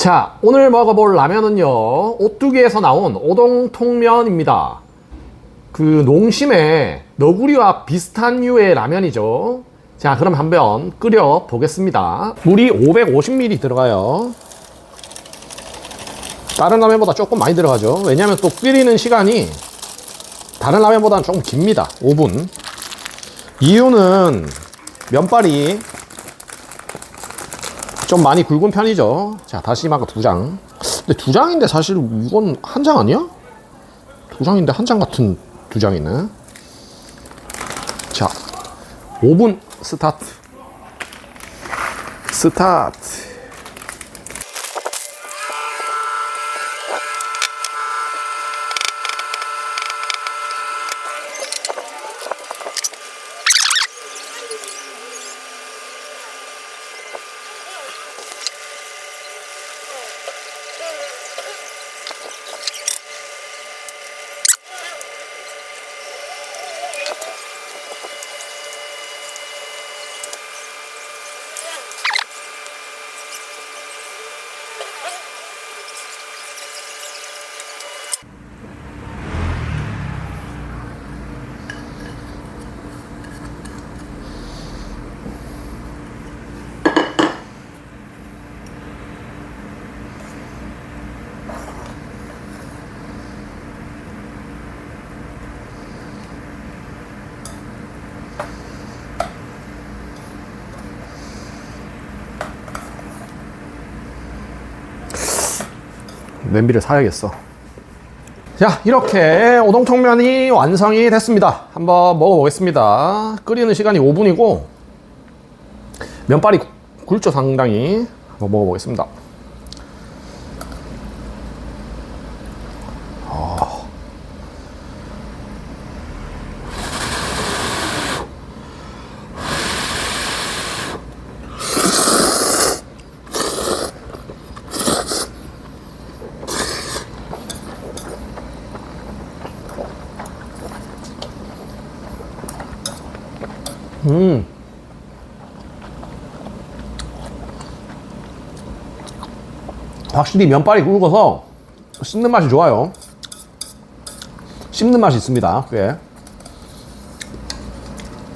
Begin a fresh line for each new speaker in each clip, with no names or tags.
자, 오늘 먹어볼 라면은요, 오뚜기에서 나온 오동통면입니다. 그 농심의 너구리와 비슷한 류의 라면이죠. 자, 그럼 한번 끓여 보겠습니다. 물이 550ml 들어가요. 다른 라면보다 조금 많이 들어가죠. 왜냐하면 또 끓이는 시간이 다른 라면보다는 조금 깁니다. 5분. 이유는 면발이 좀 많이 굵은 편이죠. 자, 다시마가 두 장. 근데 두 장인데 사실 이건 한 장 아니야? 두 장인데 한 장 같은 두 장이네. 자, 5분 스타트. 스타트. 냄비를 사야겠어. 자, 이렇게 오동통면이 완성이 됐습니다. 한번 먹어보겠습니다. 끓이는 시간이 5분이고, 면발이 굵죠, 상당히. 한번 먹어보겠습니다. 음. 확실히 면발이 굵어서 씹는 맛이 좋아요. 씹는 맛이 있습니다. 꽤.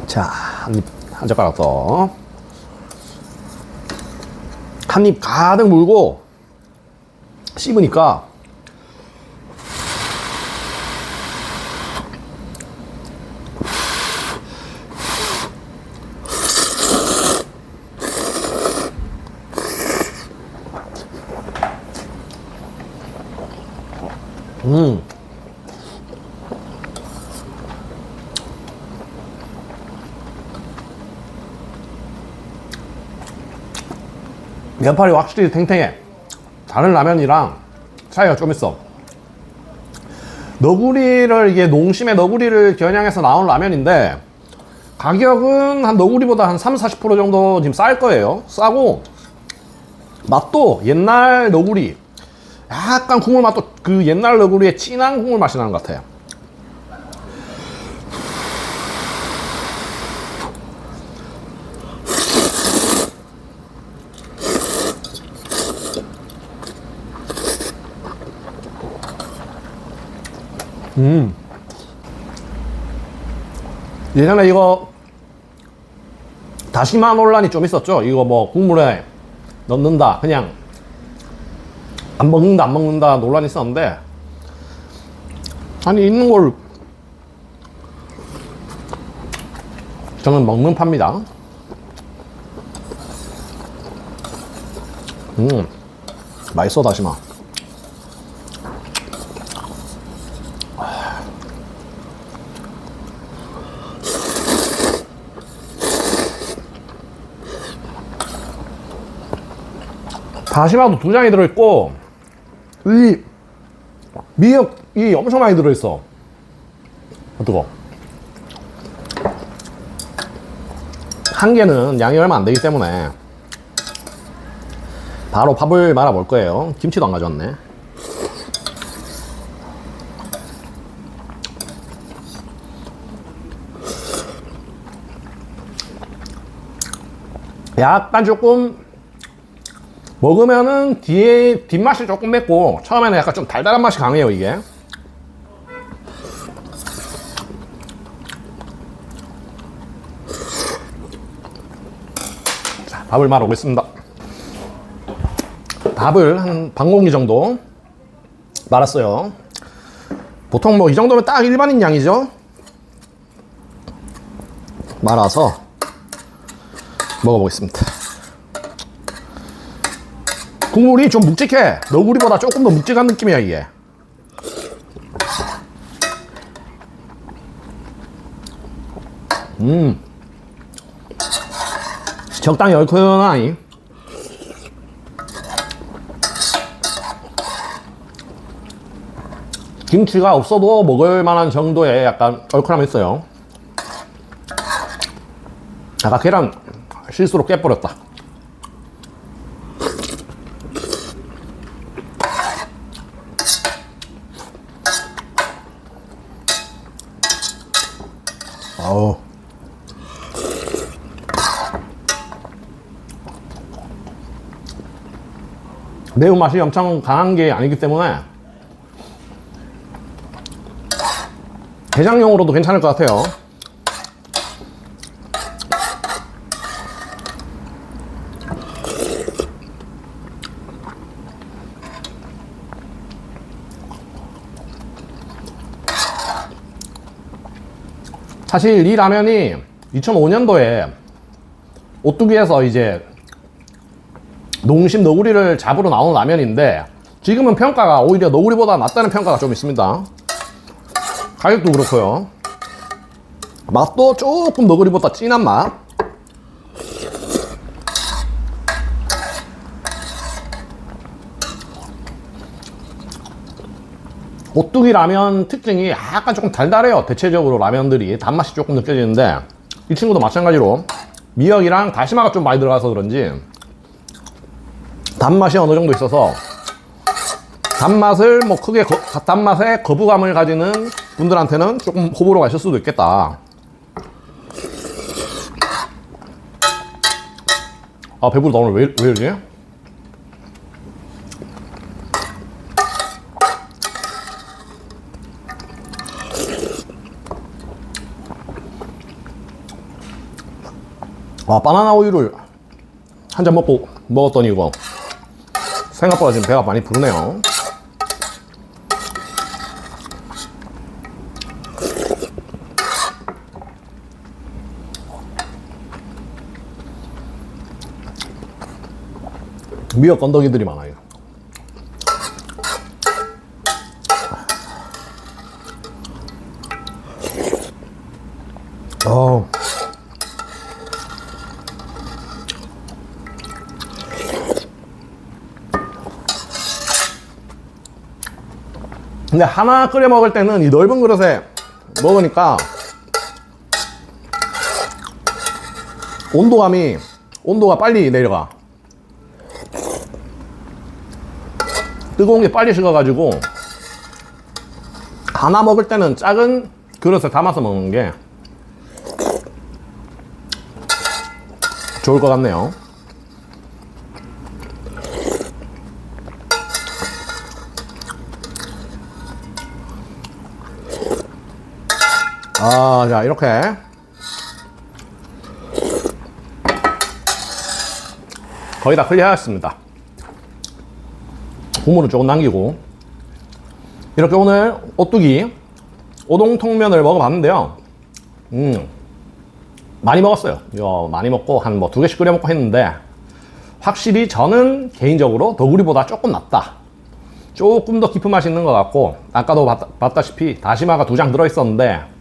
자, 한 입, 한 젓가락 더. 한 입 가득 물고 씹으니까 음. 면발이 확실히 탱탱해. 다른 라면이랑 차이가 좀 있어. 너구리를 이게 농심의 너구리를 겨냥해서 나온 라면인데 가격은 한 너구리보다 한 3, 40% 정도 지금 쌀 거예요. 싸고 맛도 옛날 너구리 약간 국물 맛도 그 옛날 너구리의 진한 국물 맛이 나는 것 같아요. 음. 예전에 이거 다시마 논란이 좀 있었죠. 이거 뭐 국물에 넣는다. 그냥 안 먹는다 안 먹는다 논란이 있었는데 아니 있는 걸 저는 먹는 팝니다. 음 맛있어 다시마. 다시마도 두 장이 들어있고 이 미역이 엄청 많이 들어있어. 아, 뜨거. 한 개는 양이 얼마 안 되기 때문에 바로 밥을 말아 볼 거예요. 김치도 안 가져왔네. 약간 조금 먹으면은 뒤에 뒷맛이 조금 맵고 처음에는 약간 좀 달달한 맛이 강해요 이게. 자 밥을 말아 오겠습니다. 밥을 한 반 공기 정도 말았어요. 보통 뭐 이 정도면 딱 일반인 양이죠? 말아서 먹어보겠습니다 국물이 좀 묵직해. 너구리보다 조금 더 묵직한 느낌이야, 이게. 음. 적당히 얼큰하니. 김치가 없어도 먹을 만한 정도의 약간 얼큰함이 있어요. 아까 계란 실수로 깨버렸다. 아우. 매운맛이 엄청 강한 게 아니기 때문에 게장용으로도 괜찮을 것 같아요. 사실 이 라면이 2005년도에 오뚜기에서 이제 농심 너구리를 잡으러 나온 라면인데 지금은 평가가 오히려 너구리보다 낫다는 평가가 좀 있습니다. 가격도 그렇고요. 맛도 조금 너구리보다 진한 맛. 오뚜기 라면 특징이 약간 조금 달달해요. 대체적으로 라면들이 단맛이 조금 느껴지는데 이 친구도 마찬가지로 미역이랑 다시마가 좀 많이 들어가서 그런지 단맛이 어느 정도 있어서 단맛을 뭐 크게 거, 단맛에 거부감을 가지는 분들한테는 조금 호불호 가실 수도 있겠다. 아 배부르다 오늘 왜, 왜 이러지? 아 바나나 우유를 한 잔 먹고 먹었더니 이거 생각보다 지금 배가 많이 부르네요 미역 건더기들이 많아요 어. 근데 하나 끓여 먹을 때는 이 넓은 그릇에 먹으니까 온도감이 온도가 빨리 내려가. 뜨거운 게 빨리 식어가지고 하나 먹을 때는 작은 그릇에 담아서 먹는 게 좋을 것 같네요 아, 자, 이렇게. 거의 다 클리어하였습니다. 국물은 조금 남기고. 이렇게 오늘 오뚜기 오동통면을 먹어봤는데요. 음, 많이 먹었어요. 이거 많이 먹고 한 뭐 두 개씩 끓여 먹고 했는데, 확실히 저는 개인적으로 너구리보다 조금 낫다. 조금 더 깊은 맛이 있는 것 같고, 아까도 봤, 봤다시피 다시마가 두 장 들어있었는데,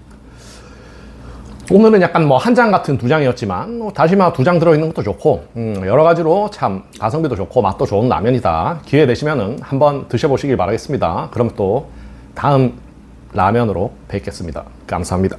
오늘은 약간 뭐 한 장 같은 두 장이었지만 뭐 다시마 두 장 들어있는 것도 좋고 음, 여러 가지로 참 가성비도 좋고 맛도 좋은 라면이다. 기회 되시면은 한번 드셔보시길 바라겠습니다. 그럼 또 다음 라면으로 뵙겠습니다. 감사합니다